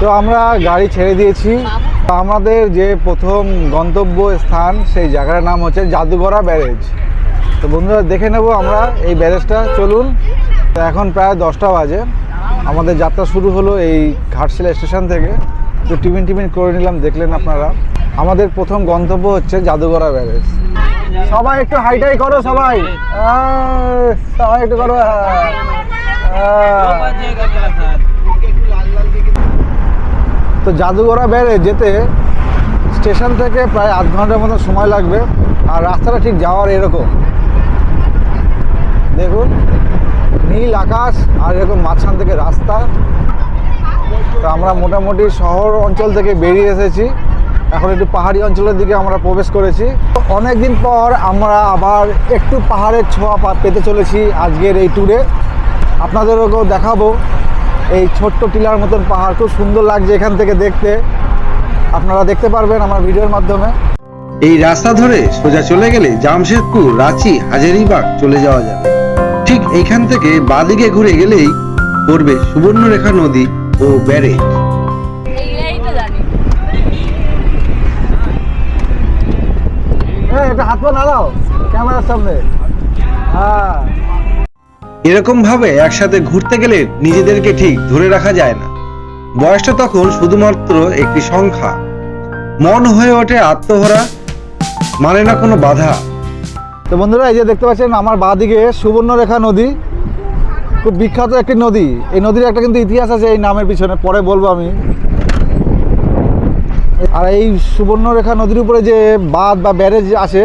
তো আমরা গাড়ি ছেড়ে দিয়েছি। তো আমাদের যে প্রথম গন্তব্য স্থান, সেই জায়গাটার নাম হচ্ছে জাদুগড়া ব্যারেজ। তো বন্ধুরা, দেখে নেব আমরা এই ব্যারেজটা। চলুন। তো এখন প্রায় দশটা বাজে। আমাদের যাত্রা শুরু হলো এই ঘাটশিলা স্টেশন থেকে। তো টিফিন টিফিন করে নিলাম, দেখলেন আপনারা। আমাদের প্রথম গন্তব্য হচ্ছে জাদুগড়া ব্যারেজ। সবাই একটু হাইটাই করো সবাই। সবাই একটু করো। তো জাদুঘরা বেড়ে যেতে স্টেশন থেকে প্রায় আধ ঘণ্টার মতো সময় লাগবে। আর রাস্তাটা ঠিক যাওয়ার এরকম। দেখুন, নীল আকাশ আর এরকম মাঝখান থেকে রাস্তা। তো আমরা মোটামুটি শহর অঞ্চল থেকে বেরিয়ে এসেছি। এখন একটু পাহাড়ি অঞ্চলের দিকে আমরা প্রবেশ করেছি। অনেক দিন পর আমরা আবার একটু পাহাড়ের ছোঁয়া পেতে চলেছি আজকের এই ট্যুরে আপনাদেরকেও দেখাবো। এই ছোট্ট টিলার মতন পাহাড় খুব সুন্দর লাগছে এখান থেকে দেখতে। আপনারা দেখতে পারবেন আমার ভিডিওর মাধ্যমে। এই রাস্তা ধরে সোজা চলে গেলে জামশেদপুর রাঁচি হাজারিবাগ চলে যাওয়া যাবে। ঠিক এইখান থেকে বাদিকে ঘুরে গেলেই পড়বে সুবর্ণরেখা নদী ও ব্যারেজ। হ্যাঁ এটা হাত পা নাড়াও ক্যামেরার সামনে। হ্যাঁ। এরকম ভাবে একসাথে ঘুরতে গেলে নিজেদেরকে ঠিক ধরে রাখা যায় না। বয়সটা তখন শুধুমাত্র একটি সংখ্যা। মন হয়ে ওঠে আত্মভরা মানে না কোনো বাধা। তো বন্ধুরা, এই যে দেখতে পাচ্ছেন, আমার বাঁদিকে সুবর্ণরেখা নদী। খুব বিখ্যাত একটি নদী। এই নদীর একটা কিন্তু ইতিহাস আছে এই নামের পিছনে, পরে বলব আমি। আর এই সুবর্ণরেখা নদীর উপরে যে বাঁধ বা ব্যারেজ আছে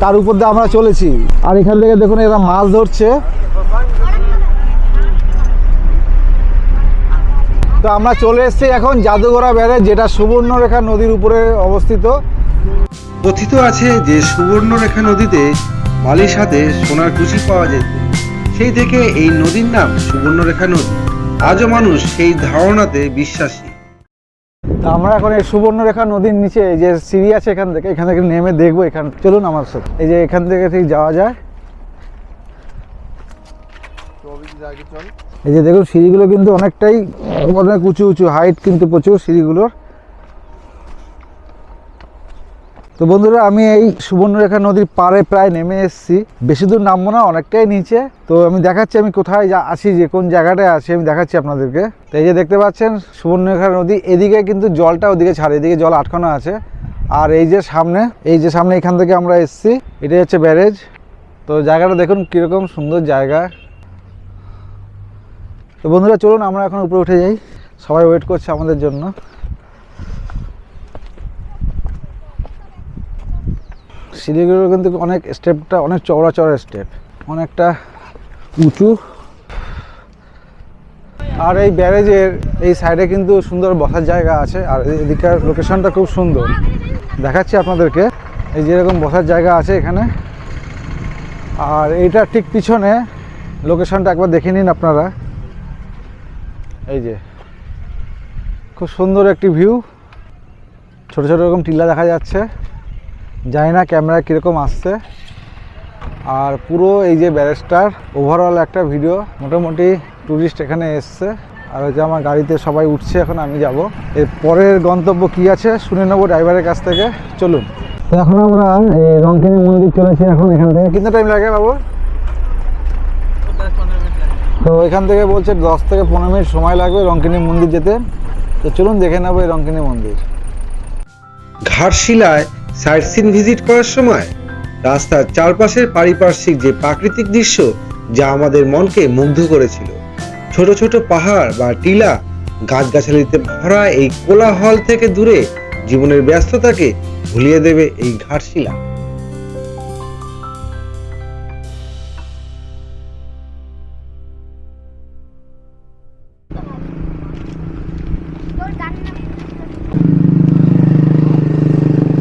তার উপর দিয়ে আমরা চলেছি। আর এখান থেকে দেখুন, এরা মাছ ধরছে। তো আমরা চলে এসেছি এখন জাদুঘরা ব্যারেজ যেটা সুবর্ণরেখা নদীর উপরে অবস্থিত। কথিত আছে যে সুবর্ণরেখা নদীতে মালির সাথে সোনার কুচি পাওয়া যেত। সেই থেকে এই নদীর নাম সুবর্ণরেখা নদী। আজও মানুষ সেই ধারণাতে বিশ্বাসী। তা আমরা এখন এই সুবর্ণরেখা নদীর নিচে যে সিঁড়ি আছে এখান থেকে এখান থেকে নেমে দেখব এখান চলুন আমার সাথে। এই যে এখান থেকে ঠিক যাওয়া যায়। এই যে দেখুন, সিঁড়িগুলো কিন্তু অনেকটাই অনেক উঁচু উঁচু হাইট কিন্তু প্রচুর সিঁড়িগুলোর। তো বন্ধুরা, আমি এই সুবর্ণরেখা নদীর পাড়ে প্রায় নেমে এসেছি। বেশি দূর নামবো না, অনেকটাই নিচে। তো আমি দেখাচ্ছি, আমি কোথায় যা আছি, যে কোন জায়গাটায় আছি, আমি দেখাচ্ছি আপনাদেরকে। তো এই যে দেখতে পাচ্ছেন, সুবর্ণরেখা নদী, এদিকে কিন্তু জলটা ওদিকে ছাড়ে, এদিকে জল আটকানো আছে। আর এই যে সামনে, এই যে সামনে এখান থেকে আমরা এসেছি, এটাই হচ্ছে ব্যারেজ। তো জায়গাটা দেখুন, কীরকম সুন্দর জায়গা। তো বন্ধুরা, চলুন আমরা এখন উপরে উঠে যাই। সবাই ওয়েট করছে আমাদের জন্য। সিঁড়িগুলো কিন্তু অনেক স্টেপটা অনেক চওড়া চওড়া স্টেপ অনেকটা উঁচু। আর এই ব্যারেজের এই সাইডে কিন্তু সুন্দর বসার জায়গা আছে, আর এদিককার লোকেশনটা খুব সুন্দর। দেখাচ্ছি আপনাদেরকে, এই যেরকম বসার জায়গা আছে এখানে। আর এইটা ঠিক পিছনে লোকেশনটা একবার দেখে নিন আপনারা। এই যে খুব সুন্দর একটি ভিউ ছোট ছোট এরকম টিলা দেখা যাচ্ছে। জানি না ক্যামেরা কীরকম আসছে। আর পুরো এই যে ব্যারেস্টার ওভারঅল একটা ভিডিও মোটামুটি ট্যুরিস্ট এখানে এসছে। আর ওই যে আমার গাড়িতে সবাই উঠছে এখন আমি যাব। এর পরের গন্তব্য কি আছে শুনে নেব ড্রাইভারের কাছ থেকে। চলুন। এখন আমরা এই রংকিনী মন্দির চলেছি এখন এখান থেকে। কিতনা টাইম লাগে বাবু? তো এখান থেকে বলছে দশ থেকে পনেরো মিনিট সময় লাগবে রংকিনী মন্দির যেতে। তো চলুন দেখে নেব এই রংকিনী মন্দির। ঘাটশিলায় সাইট সিন ভিজিট করার সময় রাস্তার চারপাশের পারিপার্শ্বিক যে প্রাকৃতিক দৃশ্য যা আমাদের মনকে মুগ্ধ করেছিল। ছোট ছোট পাহাড় বা টিলা গাছগাছালিতে ভরা এই কোলাহল থেকে দূরে জীবনের ব্যস্ততাকে ভুলিয়ে দেবে এই ঘাটশিলা।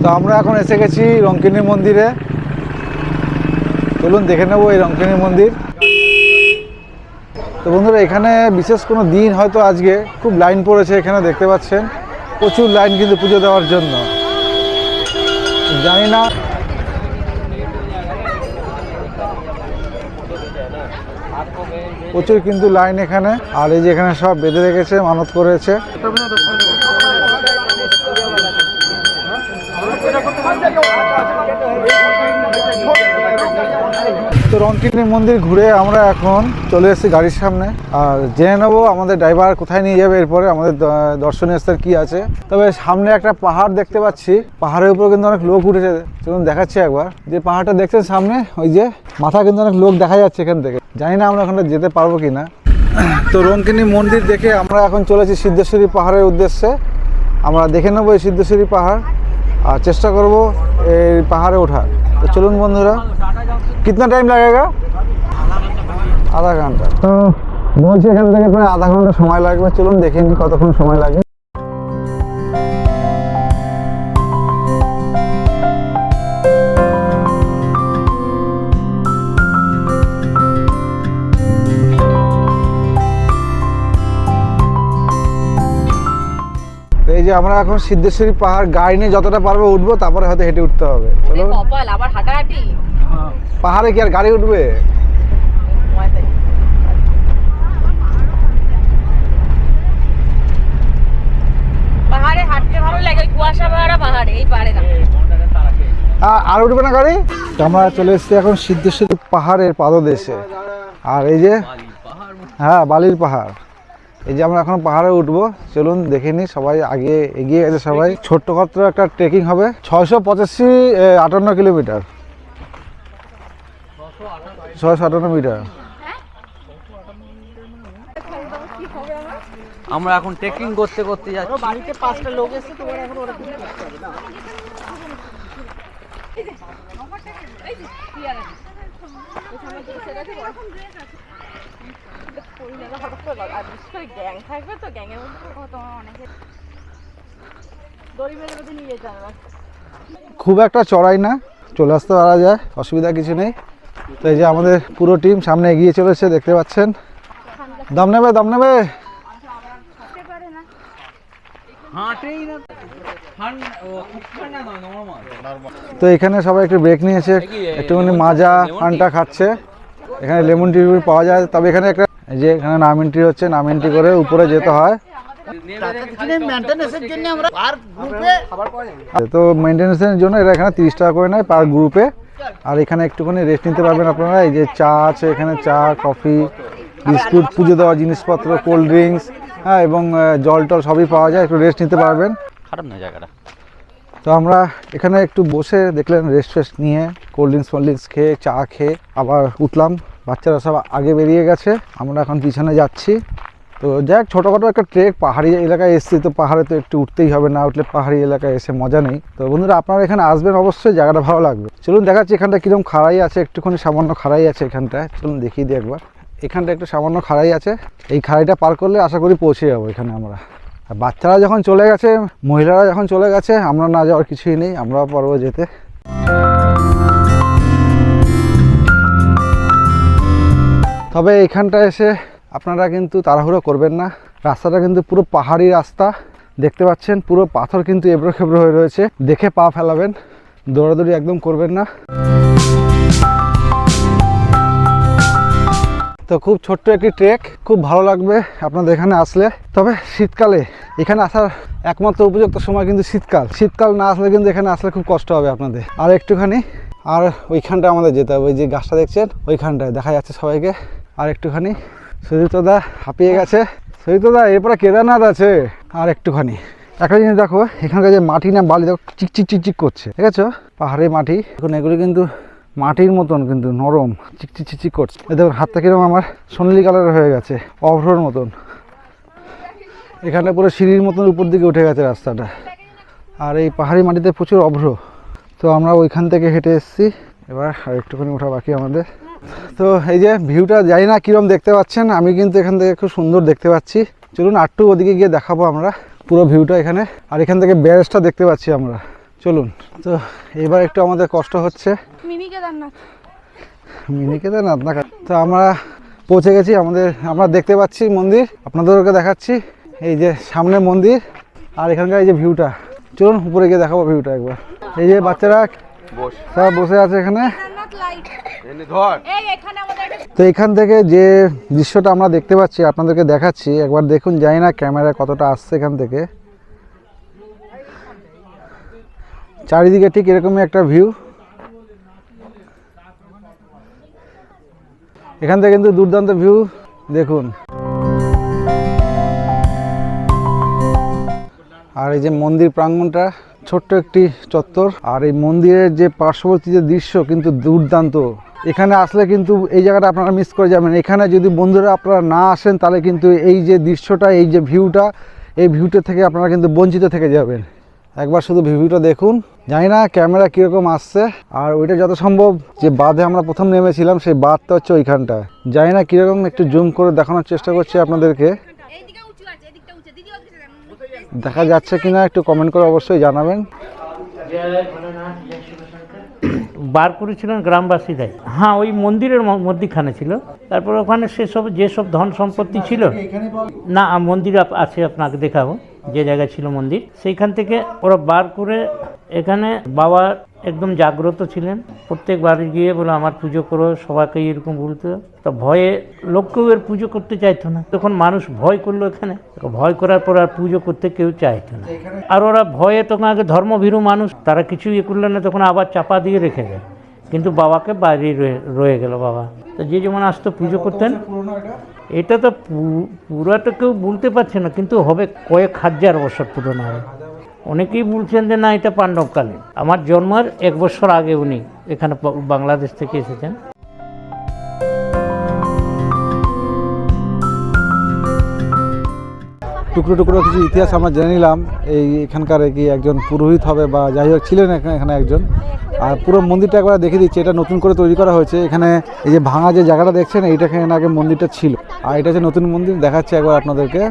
তো আমরা এখন এসে গেছি রংকিনী মন্দিরে। চলুন দেখে নেব এই রংকিনী মন্দির। তো বন্ধুরা, এখানে বিশেষ কোনো দিন হয়তো আজকে খুব লাইন পড়েছে, এখানে দেখতে পাচ্ছেন। প্রচুর লাইন কিন্তু পুজো দেওয়ার জন্য। জানি না। প্রচুর কিন্তু লাইন এখানে। আর এই যে এখানে সব বেঁধে রেখেছে, মানত করেছে। তো রংকিনী মন্দির ঘুরে আমরা এখন চলে এসেছি গাড়ির সামনে। আর জেনে নেব আমাদের ড্রাইভার কোথায় নিয়ে যাবে এরপরে, আমাদের দর্শনীয় স্থান কি আছে। তবে সামনে একটা পাহাড় দেখতে পাচ্ছি। পাহাড়ের উপর কিন্তু অনেক লোক উঠেছে। চলুন দেখাচ্ছি একবার। যে পাহাড়টা দেখছেন সামনে, ওই যে মাথা কিন্তু অনেক লোক দেখা যাচ্ছে এখান থেকে। জানি না আমরা ওখানে যেতে পারব কি না তো রংকিনী মন্দির দেখে আমরা এখন চলেছি সিদ্ধেশ্বরী পাহাড়ের উদ্দেশ্যে। আমরা দেখে নেব এই সিদ্ধেশ্বরী পাহাড়। আর চেষ্টা করব এই পাহাড়ে ওঠার। তো চলুন বন্ধুরা, কিতনা টাইম লাগেগা? আধা ঘণ্টা। তো বলছি এখান থেকে প্রায় আধা ঘণ্টা সময় লাগবে। চলুন দেখে নিই কতক্ষণ সময় লাগে। আমরা এখন সিদ্ধেশ্বরী পাহাড় গাড়ি নিয়ে যতটা পারব উঠবো তারপরে হয়তো হেঁটে উঠতে হবে। চলো। কপাল আবার হাঁটাহাঁটি? পাহাড়ে কি আর গাড়ি উঠবে? পাহাড়ে হাঁটতে ভালো লাগে ওই কুয়াশা ভরা পাহাড়ে এই পারে না। আর উঠবে না গাড়ি? আমরা চলে এসেছি এখন সিদ্ধেশ্বরী পাহাড়ের পাদদেশে। আর এই যে হ্যাঁ বালির পাহাড়। এই যে আমরা এখন পাহাড়ে উঠবো চলুন দেখে নিই সবাই আগে এগিয়ে গেছে সবাই। ছোট্ট খাত্র একটা ট্রেকিং হবে ছয়শো পঁচাশি আটান্ন কিলোমিটার। ছয়শো আটান্ন মিটার। আমরা এখন ট্রেকিং করতে করতে যাচ্ছি। খুব একটা চড়াই না, চলে আসতে পারা যায়, অসুবিধা কিছু নেই। তো এই যে আমাদের পুরো টিম সামনে এগিয়ে চলেছে, দেখতে পাচ্ছেন। দম নেবে দম নেবে। হাঁটেই না। নর্মাল তো এখানে সবাই একটু ব্রেক নিয়েছে। একটুখানি মাজা পানটা খাচ্ছে। এখানে লেমন টি পাওয়া যায়। তবে এখানে একটা যে এখানে নাম এন্ট্রি হচ্ছে নাম এন্ট্রি করে উপরে যেতে হয়। তো মেনটেন্সের জন্য এরা এখানে তিরিশ টাকা করে নেয় পার গ্রুপে আর এখানে একটুখানি রেস্ট নিতে পারবেন আপনারা। এই যে চা আছে এখানে, চা কফি বিস্কুট, পুজো দেওয়া জিনিসপত্র কোল্ড ড্রিঙ্কস হ্যাঁ এবং জল টল সবই পাওয়া যায়। একটু রেস্ট নিতে পারবেন। খারাপ না জায়গাটা। তো আমরা এখানে একটু বসে দেখলেন রেস্ট ফেস্ট নিয়ে কোল্ড ড্রিঙ্কস ফোল্ড ড্রিঙ্কস খেয়ে, চা খেয়ে আবার উঠলাম। বাচ্চারা সব আগে বেরিয়ে গেছে, আমরা এখন পিছনে যাচ্ছি। তো যাই যাক, ছোটোখাটো একটা ট্রেক পাহাড়ি এলাকায় এসেছি, তো পাহাড়ে তো একটু উঠতেই হবে না, উঠলে পাহাড়ি এলাকায় এসে মজা নেই। তো বন্ধুরা, আপনারা এখানে আসবেন অবশ্যই, জায়গাটা ভালো লাগবে। চলুন দেখাচ্ছি এখানটা কীরকম খাড়াই আছে, একটুখানি সামান্য খাড়াই আছে এখানটায়। চলুন দেখিয়ে দিই একবার। এখানটা একটু সামান্য খাড়াই আছে। এই খাড়াইটা পার করলে আশা করি পৌঁছে যাব এখানে আমরা। আর বাচ্চারা যখন চলে গেছে, মহিলারা যখন চলে গেছে, আমরা না যাওয়ার কিছুই নেই, আমরাও পারব যেতে। তবে এখানটা এসে আপনারা কিন্তু তাড়াহুড়ো করবেন না। রাস্তাটা কিন্তু পুরো পাহাড়ি রাস্তা, দেখতে পাচ্ছেন, পুরো পাথর কিন্তু এবড়ো খেবড়ো হয়ে রয়েছে। দেখে পা ফেলাবেন, দৌড়াদৌড়ি একদম করবেন না। তো খুব ছোট্ট একটি ট্রেক খুব ভালো লাগবে আপনাদের এখানে আসলে। তবে শীতকালে এখানে আসার একমাত্র উপযুক্ত সময় কিন্তু শীতকাল। শীতকাল না আসলে কিন্তু এখানে আসলে খুব কষ্ট হবে আপনাদের। আর একটুখানি, আর ওইখানটায় আমাদের যেতে হবে। ওই যে গাছটা দেখছেন, ওইখানটায় দেখা যাচ্ছে সবাইকে। আর একটুখানি সুজিতদা হাঁপিয়ে গেছে। সুজিতদা এরপরে কেদারনাথ আছে। আর একটুখানি। একটা জিনিস দেখো, এখানকার যে মাটি না বালি, দেখো চিক চিক চিক চিক করছে। ঠিক আছে পাহাড়ি মাটি। এখন এগুলি কিন্তু মাটির মতন কিন্তু নরম চিক চিক চিক চিক করছে দেখুন, হাতটা কীরকম আমার? সোনালি কালার হয়ে গেছে, অভ্রর মতন। এখানে পুরো সিঁড়ির মতন উপর দিকে উঠে গেছে রাস্তাটা। আর এই পাহাড়ি মাটিতে প্রচুর অভ্র। তো আমরা ওইখান থেকে হেঁটে এসেছি। এবার আর একটুখানি ওঠা বাকি আমাদের। তো এই যে ভিউটা জানি না কীরকম দেখতে পাচ্ছেন, আমি কিন্তু এখান থেকে খুব সুন্দর দেখতে পাচ্ছি। চলুন আটটু ওদিকে গিয়ে দেখাবো আমরা পুরো ভিউটা এখানে। আর এখান থেকে ব্যারেজটা দেখতে পাচ্ছি আমরা। চলুন তো এবার একটু আমাদের কষ্ট হচ্ছে। মিনি কেদারনাথ। মিনি কেদারনাথ না তো আমরা পৌঁছে গেছি আমাদের আমরা দেখতে পাচ্ছি মন্দির আপনাদেরকে দেখাচ্ছি। এই যে সামনে মন্দির আর এখানকার এই যে ভিউটা। চলুন উপরে গিয়ে দেখাবো ভিউটা একবার। এই যে বাচ্চারা সব বসে আছে এখানে। কেদারনাথ লাইট এই এখানে আমাদের একটা তো এখান থেকে যে দৃশ্যটা আমরা দেখতে পাচ্ছি আপনাদেরকে দেখাচ্ছি একবার দেখুন জানি না ক্যামেরা কতটা আসছে এখান থেকে। চারিদিকে ঠিক এরকমই একটা ভিউ এখান থেকে কিন্তু দুর্দান্ত ভিউ দেখুন। আর এই যে মন্দির প্রাঙ্গণটা ছোট্ট একটি চত্বর। আর এই মন্দিরের যে পার্শ্ববর্তী যে দৃশ্য কিন্তু দুর্দান্ত। এখানে আসলে কিন্তু এই জায়গাটা আপনারা মিস করে যাবেন। এখানে যদি বন্ধুরা আপনারা না আসেন, তাহলে কিন্তু এই যে দৃশ্যটা, এই যে ভিউটা এই ভিউটা থেকে আপনারা কিন্তু বঞ্চিত থেকে যাবেন। একবার শুধু ভিউটা দেখুন। জানি না ক্যামেরা কীরকম আসছে আর ওইটা যত সম্ভব যে বাঁধে আমরা প্রথম নেমেছিলাম সেই বাঁধটা হচ্ছে ওইখানটায়। জানি না কীরকম একটু জুম করে দেখানোর চেষ্টা করছি আপনাদেরকে। দেখা যাচ্ছে কিনা একটু কমেন্ট করে অবশ্যই জানাবেন। বার করেছিলেন গ্রামবাসীরাই হ্যাঁ ওই মন্দিরের ম- মধ্যিখানে ছিল। তারপর ওখানে সেসব যেসব ধন সম্পত্তি ছিল না মন্দির আছে আপনাকে দেখাবো যে জায়গায় ছিল মন্দির। সেইখান থেকে ওরা বার করে এখানে বাবা একদম জাগ্রত ছিলেন। প্রত্যেক বাড়ি গিয়ে বলে, আমার পুজো করো, সবাইকে এরকম বলতো। তো ভয়ে লোক কেউ এর পুজো করতে চাইতো না। তখন মানুষ ভয় করল এখানে। ভয় করার পর আর পুজো করতে কেউ চাইতো না। আর ওরা ভয়ে তখন আগে ধর্মভীরু মানুষ, তারা কিছু ইয়ে করল না, তখন আবার চাপা দিয়ে রেখে দেয় কিন্তু বাবাকে বাইরে রয়ে গেল বাবা। তো যে যেমন আসতো পুজো করতেন। এটা তো পুরাটা কেউ বলতে পারছে না, কিন্তু হবে কয়েক হাজার বছর পুরনো হবে। অনেকেই বলছেন যে না, এটা পাণ্ডবকালীন। আমার জন্মের এক বছর আগে উনি এখানে বাংলাদেশ থেকে এসেছেন। টুকরো টুকরো কিছু ইতিহাস আমরা জেনে নিলাম। এই এখানকার কি একজন পুরোহিত হবে বা যাই হোক ছিলেন এখানে একজন। আর পুরো মন্দিরটা একবার দেখে দিচ্ছি, এটা নতুন করে তৈরি করা হয়েছে। এখানে এই যে ভাঙা যে জায়গাটা দেখছেন, এইটা এখানে আগে মন্দিরটা ছিল। আর এটা হচ্ছে নতুন মন্দির, দেখাচ্ছে একবার আপনাদেরকে।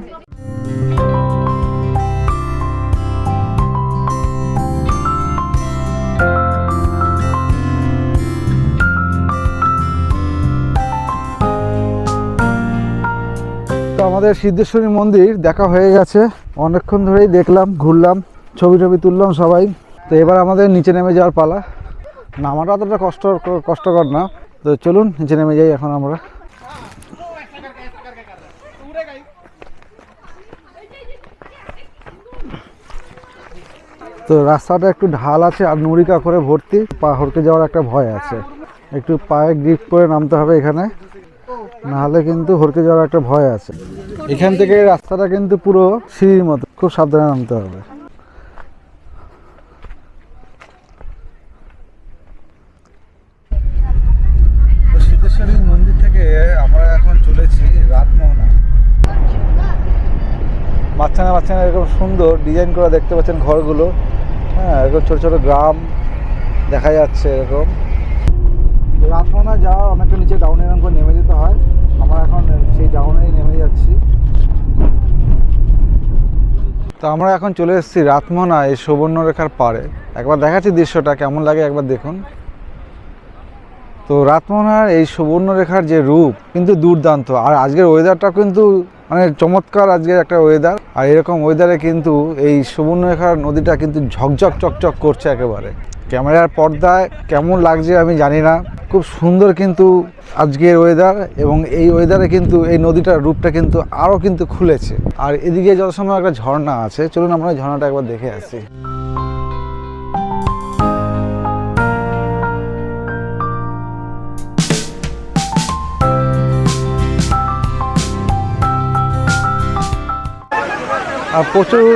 আমাদের সিদ্ধেশ্বরী মন্দির দেখা হয়ে গেছে। অনেকক্ষণ ধরেই দেখলাম, ঘুরলাম, ছবি টবি তুললাম সবাই। তো এবার আমাদের নিচে নেমে যাওয়ার পালা। নামাটা অতটা কষ্ট, কষ্টকর না। তো চলুন, নিচে নেমে যাই এখন আমরা। তো রাস্তাটা একটু ঢাল আছে আর নুড়িকা করে ভর্তি। পা হড়কে যাওয়ার একটা ভয় আছে। একটু পায়ে গ্রিপ করে নামতে হবে এখানে। নাহলে কিন্তু হরকে যাওয়ার একটা ভয় আছে। এখান থেকে রাস্তাটা কিন্তু পুরো সিঁড়ির মতো। খুব সাবধানে নামতে হবে। মন্দির থেকে আমরা এখন চলেছি রাতমোহনা। বাচ্চানা বাচ্চানা এরকম সুন্দর ডিজাইন করা দেখতে পাচ্ছেন ঘরগুলো। হ্যাঁ এরকম ছোট ছোট গ্রাম দেখা যাচ্ছে এরকম। রাতমোহনা যাওয়ার অনেকটা নিচে ডাউনের করে নেমে যেতে হয়। আমরা এখন সেই ডাউনেই নেমে যাচ্ছি। তো আমরা এখন চলে এসেছি রাতমোহনা এই সুবর্ণরেখার পাড়ে। একবার দেখাচ্ছি দৃশ্যটা, কেমন লাগে একবার দেখুন। তো রাতমোহনার এই সুবর্ণরেখার যে রূপ, কিন্তু দুর্দান্ত। আর আজকের ওয়েদারটা কিন্তু মানে চমৎকার আজকের একটা ওয়েদার আর এরকম ওয়েদারে কিন্তু এই সুবর্ণরেখার নদীটা কিন্তু ঝকঝক, চকচক করছে একেবারে। ক্যামেরার পর্দায় কেমন লাগছে আমি জানি না। খুব সুন্দর কিন্তু আজকের ওয়েদার এবং এই ওয়েদারে কিন্তু এই নদীটার রূপটা কিন্তু আরও কিন্তু খুলেছে। আর এদিকে যত সময় একটা ঝর্ণা আছে, চলুন আমরা ঝর্ণাটা একবার দেখে আসি। আর প্রচুর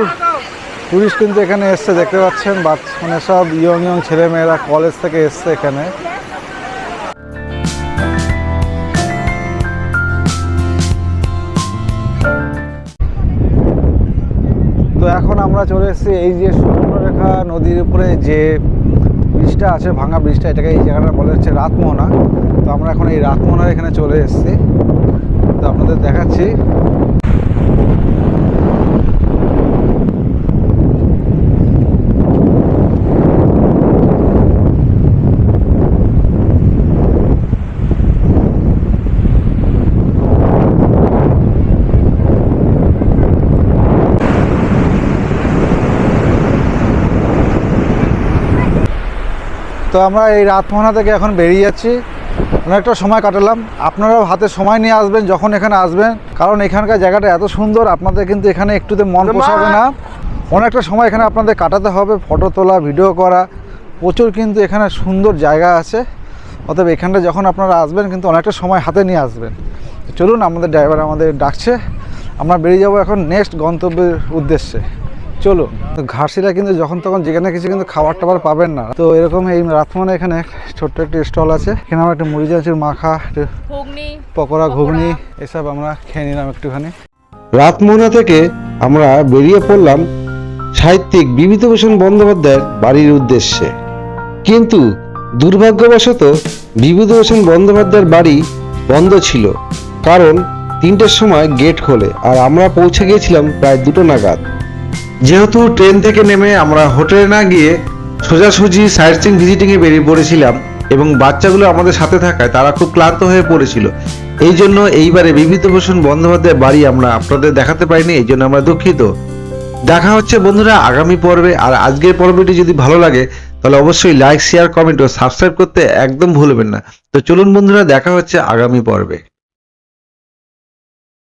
টুরিস্ট কিন্তু এখানে এসছে, দেখতে পাচ্ছেন বাচ মানে সব ইয়ং ইয়ং ছেলেমেয়েরা কলেজ থেকে এসছে এখানে। তো এখন আমরা চলে এসেছি এই যে সুবর্ণরেখা নদীর উপরে যে ব্রিজটা আছে, ভাঙা ব্রিজটা, এটাকে এই জায়গাটা বলা হচ্ছে রাতমোহনা। তো আমরা এখন এই রাতমোহনার এখানে চলে এসেছি। তো আপনাদের দেখাচ্ছি। তো আমরা এই রাতমোহনা থেকে এখন বেরিয়ে যাচ্ছি। অনেকটা সময় কাটালাম। আপনারাও হাতে সময় নিয়ে আসবেন যখন এখানে আসবেন। কারণ এখানকার জায়গাটা এত সুন্দর আপনাদের কিন্তু এখানে একটুতে মন পোষাবে না। অনেকটা সময় এখানে আপনাদের কাটাতে হবে ফটো তোলা ভিডিও করা। প্রচুর কিন্তু এখানে সুন্দর জায়গা আছে। অতএব এখানটা যখন আপনারা আসবেন কিন্তু অনেকটা সময় হাতে নিয়ে আসবেন। চলুন আমাদের ড্রাইভার আমাদের ডাকছে। আমরা বেরিয়ে যাব এখন নেক্সট গন্তব্যের উদ্দেশ্যে। চলুন তো ঘাসিরা কিন্তু যখন তখন যেখানে কিছু কিন্তু খাবার টাবার পাবেন না। তো এরকম এই রাতমানে এখানে ছোট্ট একটা স্টল আছে। এখানে আমরা একটা মুড়ি চানাচুর মাখা একটু পকোড়া ঘুগনি এসব আমরা খেয়ে নিলাম একটুখানি। রাতমোহনা থেকে আমরা বেরিয়ে পড়লাম সাহিত্যিক বিভূতিভূষণ বন্দ্যোপাধ্যায়ের বাড়ির উদ্দেশ্যে। কিন্তু দুর্ভাগ্যবশত বিভূতিভূষণ বন্দ্যোপাধ্যায়ের বাড়ি বন্ধ ছিল। কারণ তিনটের সময় গেট খোলে আর আমরা পৌঁছে গিয়েছিলাম প্রায় দুটো নাগাদ। যেহেতু ট্রেন থেকে নেমে আমরা হোটেলে না গিয়ে সোজাসুজি সাইট সিং ভিজিটিংয়ে বেরিয়ে পড়েছিলাম এবং বাচ্চাগুলো আমাদের সাথে থাকায় তারা খুব ক্লান্ত হয়ে পড়েছিল। এই জন্য এইবারে বিভূতিভূষণ বন্দ্যোপাধ্যায়ের বাড়ি আমরা আপনাদের দেখাতে পারিনি এই জন্য আমরা দুঃখিত। দেখা হচ্ছে বন্ধুরা আগামী পর্বে, আর আজকের পর্বটি যদি ভালো লাগে, তাহলে অবশ্যই লাইক, শেয়ার, কমেন্ট ও সাবস্ক্রাইব করতে একদম ভুলবেন না। তো চলুন বন্ধুরা, দেখা হচ্ছে আগামী পর্বে।